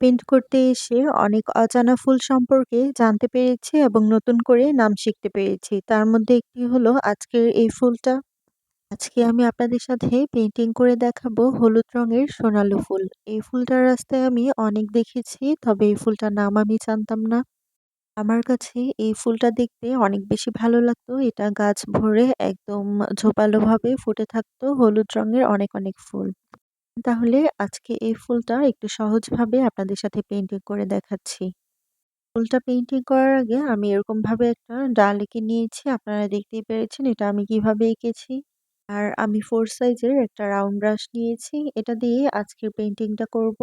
Paint করতে এসে অনেক অজানা ফুল সম্পর্কে জানতে পেরেছি এবং নতুন করে নাম শিখতে পেরেছি। তার মধ্যে একটি হলো আজকের এই ফুলটা। আজকে আমি আপনাদের সাথে পেন্টিং করে দেখাবো হলুদ রঙের সোনালু ফুল। এই ফুলটার রাস্তায় আমি অনেক দেখেছি, তবে এই ফুলটার নাম আমি জানতাম না। আমার কাছে এই ফুলটা দেখতে অনেক বেশি ভালো লাগতো। এটা গাছ ভরে একদম ঝোপালোভাবে ফুটে থাকতো হলুদ রঙের অনেক অনেক ফুল। তাহলে আজকে এই ফুলটা একটু সহজভাবে আপনাদের সাথে পেন্টিং করে দেখাচ্ছি। ফুলটা পেন্টিং করার আগে আমি এরকমভাবে একটা ডাল এঁকে নিয়েছি। আপনারা দেখতেই পেরেছেন এটা আমি কীভাবে এঁকেছি। আর আমি ফোর সাইজের একটা রাউন্ড ব্রাশ নিয়েছি। এটা দিয়ে আজকের পেন্টিংটা করব।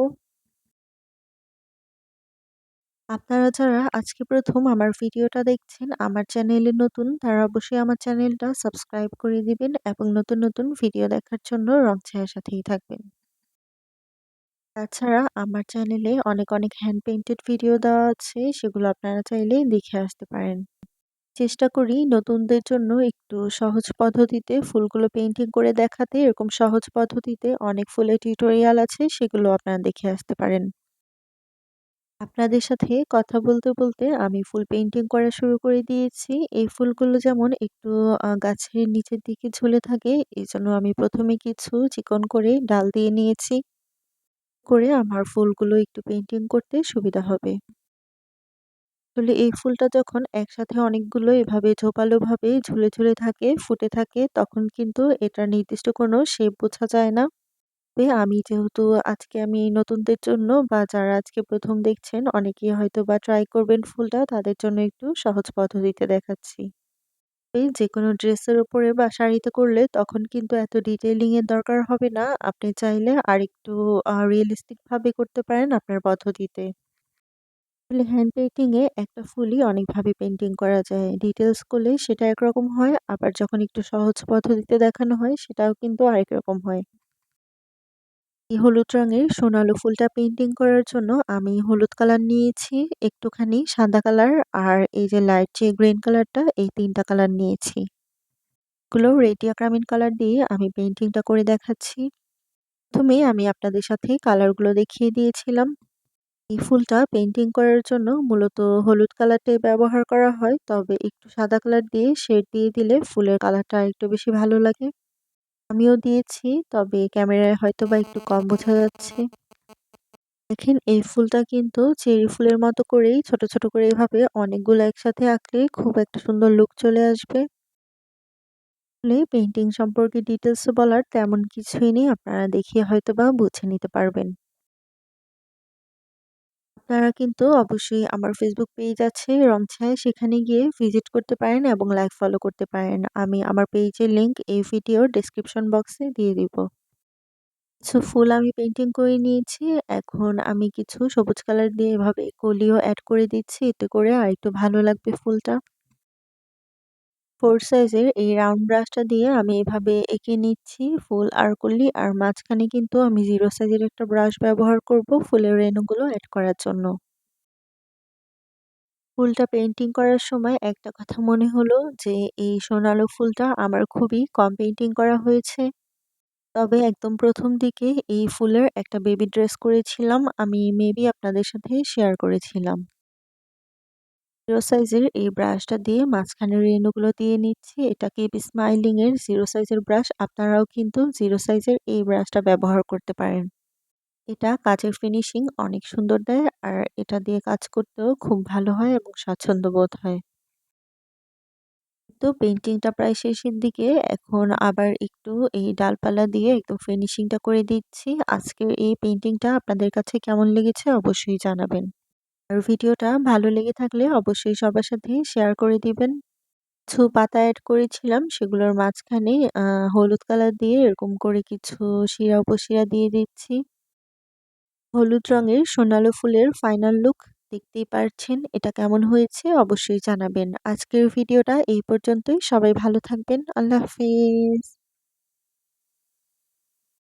আপনারা যারা আজকে প্রথম আমার ভিডিওটা দেখছেন, আমার চ্যানেলে নতুন তারা অবশ্যই আমার চ্যানেলটা সাবস্ক্রাইব করে দিবেন এবং নতুন নতুন ভিডিও দেখার জন্য রং ছায়ার সাথেই থাকবেন। তাছাড়া আমার চ্যানেলে অনেক অনেক হ্যান্ড পেইন্টেড ভিডিও দেওয়া আছে, সেগুলো আপনারা চাইলে দেখে আসতে পারেন। চেষ্টা করি নতুনদের জন্য একটু সহজ পদ্ধতিতে ফুলগুলো পেন্টিং করে দেখাতে। এরকম সহজ পদ্ধতিতে অনেক ফুলের টিউটোরিয়াল আছে, সেগুলো আপনারা দেখে আসতে পারেন। আপনাদের সাথে কথা বলতে বলতে আমি ফুল পেন্টিং করা শুরু করে দিয়েছি। এই ফুলগুলো যেমন একটু গাছের নিচের দিকে ঝুলে থাকে এই জন্য আমি প্রথমে কিছু চিকন করে ডাল দিয়ে নিয়েছি। করে আমার ফুলগুলো একটু পেন্টিং করতে সুবিধা হবে। আসলে এই ফুলটা যখন একসাথে অনেকগুলো এভাবে ঝোপালোভাবে ঝুলে ঝুলে থাকে, ফুটে থাকে, তখন কিন্তু এটা নির্দিষ্ট কোনো শেপ বোঝা যায় না। আমি যেহেতু আজকে আমি নতুনদের জন্য বা যারা আজকে প্রথম দেখছেন, অনেকেই হয়তো বা ট্রাই করবেন ফুলটা, তাদের জন্য একটু সহজ পদ্ধতিতে দেখাচ্ছি। যে কোনো ড্রেসের উপরে বা শাড়িতে করলে তখন কিন্তু এত ডিটেলিংয়ের দরকার হবে না। আপনি চাইলে আর একটু রিয়েলিস্টিক ভাবে করতে পারেন আপনার পদ্ধতিতে। আসলে হ্যান্ড পেন্টিংয়ে একটা ফুলই অনেকভাবে পেন্টিং করা যায়। ডিটেলস করলে সেটা একরকম হয়, আবার যখন একটু সহজ পদ্ধতিতে দেখানো হয় সেটাও কিন্তু আরেক রকম হয়। এই হলুদ রঙের সোনালু ফুলটা পেইন্টিং করার জন্য আমি হলুদ কালার নিয়েছি, একটুখানি সাদা কালার আর এই যে লাইট যে গ্রিন কালারটা এই তিনটা কালার নিয়েছি। এগুলো রেডিয়া গ্রামীণ কালার দিয়ে আমি পেইন্টিংটা করে দেখাচ্ছি। প্রথমে আমি আপনাদের সাথে কালারগুলো দেখিয়ে দিয়েছিলাম। এই ফুলটা পেন্টিং করার জন্য মূলত হলুদ কালারটাই ব্যবহার করা হয়, তবে একটু সাদা কালার দিয়ে শেড দিয়ে দিলে ফুলের কালারটা একটু বেশি ভালো লাগে। আমিও দিয়েছি, তবে ক্যামেরায় হয়তো বা একটু কম বোঝা যাচ্ছে। দেখেন, এই ফুলটা কিন্তু চেরি ফুলের মতো করেই ছোট ছোট করে এভাবে অনেকগুলো একসাথে আঁকলে খুব একটা সুন্দর লুক চলে আসবে। আসলে পেইন্টিং সম্পর্কে ডিটেলস বলার তেমন কিছুই নেই, আপনারা দেখিয়ে হয়তো বা বুঝে নিতে পারবেন। আপনারা কিন্তু অবশ্যই আমার ফেসবুক পেজ আছে রংছায় সেখানে গিয়ে ভিজিট করতে পারেন এবং লাইক ফলো করতে পারেন। আমি আমার পেজের লিঙ্ক এই ভিডিওর ডিসক্রিপশন বক্সে দিয়ে দিব। কিছু ফুল আমি পেন্টিং করে নিয়েছি। এখন আমি কিছু সবুজ কালার দিয়ে এভাবে কলিও অ্যাড করে দিচ্ছি। এতে করে আর একটু ভালো লাগবে ফুলটা। ফোর সাইজের এই রাউন্ড ব্রাশটা দিয়ে আমি এভাবে এঁকে নিচ্ছি। ফুল আর কলি আর মাঝখানে কিন্তু আমি জিরো সাইজের একটা ব্রাশ ব্যবহার করব ফুলের রেণুগুলো অ্যাড করার জন্য। ফুলটা পেন্টিং করার সময় একটা কথা মনে হলো যে, এই সোনালো ফুলটা আমার খুবই কম পেন্টিং করা হয়েছে। তবে একদম প্রথম দিকে এই ফুলের একটা বেবি ড্রেস করেছিলাম, আমি মেবি আপনাদের সাথে শেয়ার করেছিলাম। জিরো সাইজের এই ব্রাশটা দিয়ে মাঝখানের রেণুগুলো দিয়ে নিচ্ছি। এটা কেবি স্মাইলিং এর জিরো সাইজের ব্রাশ আপনারাও কিন্তু জিরো সাইজের এই ব্রাশটা ব্যবহার করতে পারেন। এটা কাজের ফিনিশিং অনেক সুন্দর দেয় আর এটা দিয়ে কাজ করতেও খুব ভালো হয় এবং স্বাচ্ছন্দ্য বোধ হয়। তো পেন্টিংটা প্রায় শেষের দিকে। এখন আবার একটু এই ডালপালা দিয়ে একদম ফিনিশিংটা করে দিচ্ছি। আজকের এই পেন্টিংটা আপনাদের কাছে কেমন লেগেছে অবশ্যই জানাবেন। আর ভিডিওটা ভালো লেগে থাকলে অবশ্যই সবার সাথে শেয়ার করে দিবেন। কিছু পাতা অ্যাড করেছিলাম, সেগুলোর মাঝখানে হলুদ কালার দিয়ে এরকম করে কিছু শিরা উপশিরা দিয়ে দিচ্ছি। হলুদ রঙের সোনালো ফুলের ফাইনাল লুক দেখতেই পারছেন, এটা কেমন হয়েছে অবশ্যই জানাবেন। আজকের ভিডিওটা এই পর্যন্তই, সবাই ভালো থাকবেন, আল্লাহ হাফিজ।